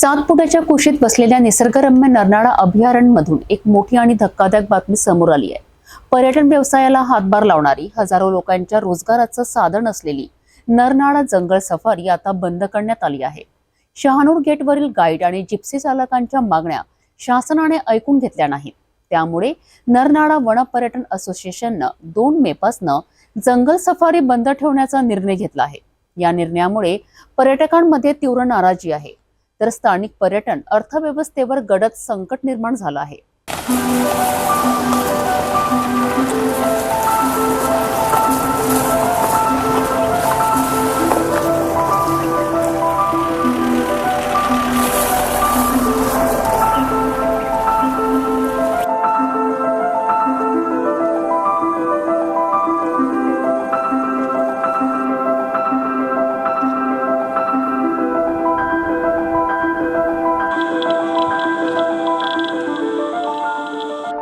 सातपुड्याच्या कुशीत बसलेल्या निसर्गरम्य नरनाळा अभयारण्यमधून एक मोठी आणि धक्कादायक बातमी समोर आली आहे. पर्यटन व्यवसायाला हातभार लावणारी हजारो लोकांच्या रोजगाराचं साधन असलेली नरनाळा जंगल सफारी आता बंद करण्यात आली आहे. शहानूर गेटवरील गाईड आणि जिप्सी चालकांच्या मागण्या शासनाने ऐकून घेतल्या नाहीत. त्यामुळे नरनाळा वन पर्यटन असोसिएशननं दोन मेपासनं जंगल सफारी बंद ठेवण्याचा निर्णय घेतला आहे. या निर्णयामुळे पर्यटकांमध्ये तीव्र नाराजी आहे. तर स्थानिक पर्यटन अर्थव्यवस्थेवर गडद संकट निर्माण झालं आहे.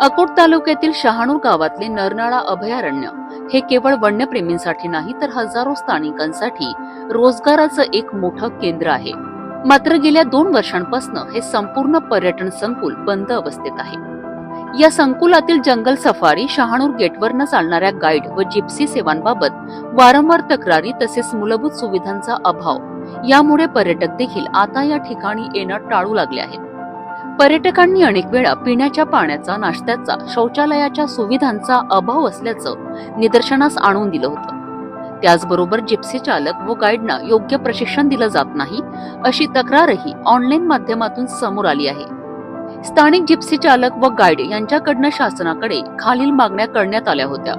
अकोट तालुक्यातील शहाणूर गावातले नरनाळा अभयारण्य हे केवळ वन्यप्रेमींसाठी नाही तर हजारो स्थानिकांसाठी रोजगाराचं एक मोठं केंद्र आहे. मात्र गेल्या दोन वर्षांपासून हे संपूर्ण पर्यटन संकुल बंद अवस्थेत आहे. या संकुलातील जंगल सफारी शहाणूर गेटवरनं चालणाऱ्या गाईड व जिप्सी सेवांबाबत वारंवार तक्रारी तसेच मूलभूत सुविधांचा अभाव यामुळे पर्यटक देखील आता या ठिकाणी येणं टाळू लागले आहेत. पर्यटकांनी अनेक वेळा पिण्याच्या पाण्याचा नाश्त्याचा शौचालयाच्या सुविधांचा अभाव असल्याचं निदर्शनास आणून दिलं होतं. त्याचबरोबर जिप्सी चालक व गाईडना योग्य प्रशिक्षण दिलं जात नाही अशी तक्रारही ऑनलाईन माध्यमातून समोर आली आहे. स्थानिक जिप्सी चालक व गाईड यांच्याकडनं शासनाकडे खालील मागण्या करण्यात आल्या होत्या.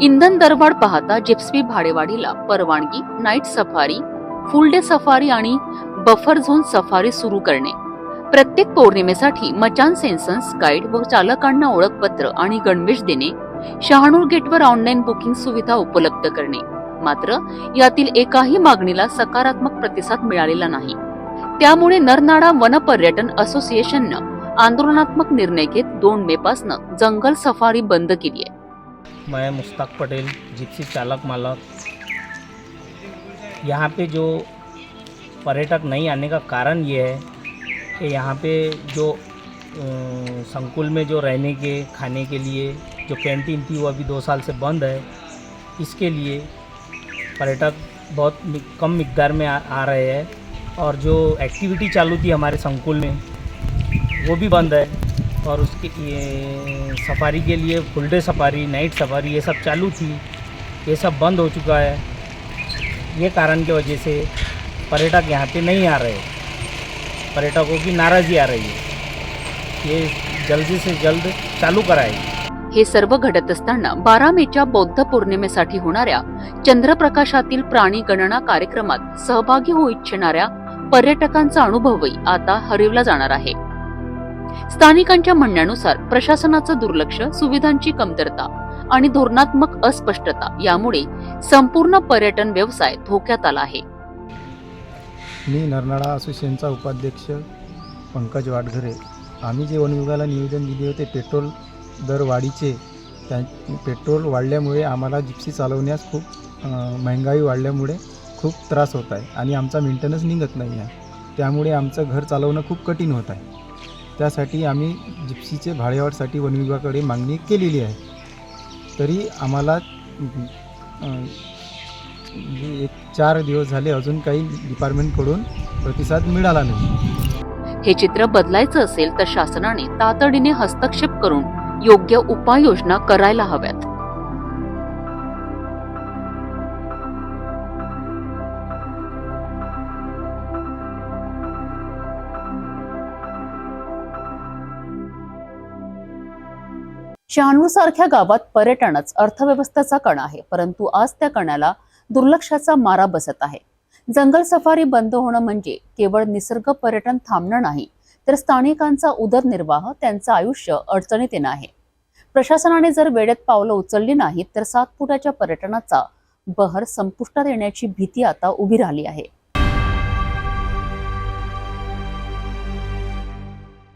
इंधन दरवाढ पाहता जिप्सी भाडेवाढीला परवानगी night safari full day safari आणि बफर झोन सफारी सुरू करणे. प्रत्येक पौर्णिमेसाठी मचान सेन्सन्स गाईड व चालकांना ओळखपत्र आणि गणवेश देणे शहाणूर गेटवर ऑनलाईन बुकिंग सुविधा उपलब्ध करणे. मात्र यातील एकाही मागणीला सकारात्मक प्रतिसाद मिळालेला नाही. त्यामुळे नरनाडा वन पर्यटन असोसिएशननं आंदोलनात्मक निर्णय घेत दोन मे पासनं जंगल सफारी बंद केली आहे. मैं मुस्ताक पटेल जिप्सी चालक मालक. यहाँ पे जो पर्यटक नहीं आने का कारण ये है कि यहाँ पे जो संकुल में जो रहने के खाने के लिए जो कैंटीन थी वो अभी दो साल से बंद है। इसके लिए पर्यटक बहुत कम मिकदार में आ, आ रहे हैं और जो एक्टिविटी चालू थी हमारे संकुल में वो भी बंद है। और उसके ये सफारी के लिए full day safari night safari ये सब चालू थी ये सब बंद हो चुका है। ये कारण की वजह से पर्यटक यहाँ पे नहीं आ रहे। पर्यटकों की नाराजी आ रही है ये जल्दी से जल्द चालू कराएगी हे सर्व घडत असताना बारा मेच्या बौद्ध पौर्णिमेसाठी होणाऱ्या चंद्रप्रकाशातील प्राणी गणना कार्यक्रमात सहभागी होऊ इच्छिणाऱ्या पर्यटकांचा अनुभवही आता हरिवला जाणार आहे. स्थानिकांच्या म्हणण्यानुसार प्रशासनाचं दुर्लक्ष सुविधांची कमतरता आणि धोरणात्मक अस्पष्टता यामुळे संपूर्ण पर्यटन व्यवसाय धोक्यात आला आहे. मी नरनाळा असोसिएशनचा उपाध्यक्ष पंकज वाडघरे आम्ही जे वनविभागाला निवेदन दिले होते पेट्रोल दर वाढीचे त्या पेट्रोल वाढल्यामुळे आम्हाला जिप्सी चालवण्यास खूप महंगाई महागाई वाढल्यामुळे खूप त्रास होत आहे आणि आमचा मेंटेनन्स निघत नाही आहे. त्यामुळे आमचं घर चालवणं खूप कठीण होत आहे. त्यासाठी आम्ही जिप्सीचे भाडेवाढसाठी वनविभागाकडे मागणी केलेली आहे. तरी आम्हाला एक चार दिवस झाले अजून काही डिपार्टमेंटकडून प्रतिसाद मिळाला नाही. हे चित्र बदलायचं असेल तर शासनाने तातडीने हस्तक्षेप करून योग्य उपाययोजना करायला हव्यात. शहाणूर सारख्या गावात पर्यटनच अर्थव्यवस्थेचा कणा आहे परंतु आज त्या कणाला दुर्लक्षाचा मारा बसत आहे. जंगल सफारी बंद होणं म्हणजे केवळ निसर्ग पर्यटन थांबणं नाही तर स्थानिकांचा उदरनिर्वाह त्यांचं आयुष्य अडचणीत येणं आहे. प्रशासनाने जर वेळेत पावलं उचलली नाहीत तर सात फुटाच्या पर्यटनाचा बहर संपुष्टात येण्याची भीती आता उभी राहिली आहे.